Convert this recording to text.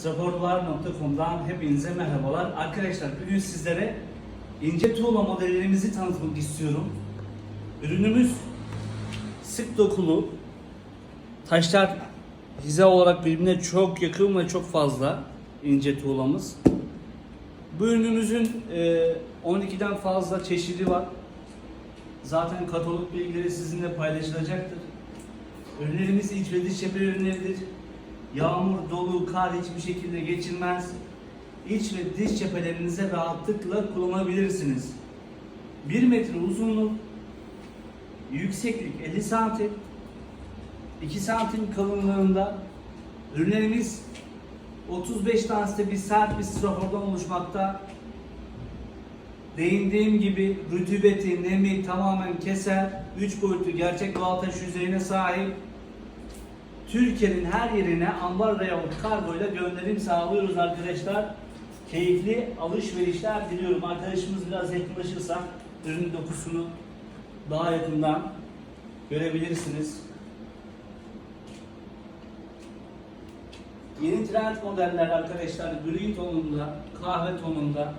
Straforlar.com'dan hepinize merhabalar. Arkadaşlar bugün sizlere ince tuğla modellerimizi tanıtmak istiyorum. Ürünümüz sık dokulu. Taşlar hiza olarak birbirine çok yakın ve çok fazla ince tuğlamız. Bu ürünümüzün e, 12'den fazla çeşidi var. Zaten katalog bilgileri sizinle paylaşılacaktır. Ürünlerimiz iç ve cephe ürünleridir. Yağmur, dolu, kar hiçbir şekilde geçirmez. İç ve dış cephelerinize rahatlıkla kullanabilirsiniz. 1 metre uzunluk, yükseklik 50 santim, 2 santim kalınlığında ürünlerimiz 35 tanesinde bir sert bir strafordan oluşmakta. Değindiğim gibi rütubeti, nemi tamamen keser. 3 boyutlu gerçek doğal yüzeyine sahip. Türkiye'nin her yerine ambar yahut kargo ile gönderim sağlıyoruz arkadaşlar. Keyifli alışverişler diliyorum. Arkadaşımız biraz yakınlaşırsa ürün dokusunu daha yakından görebilirsiniz. Yeni trend modeller arkadaşlar gri tonunda, kahve tonunda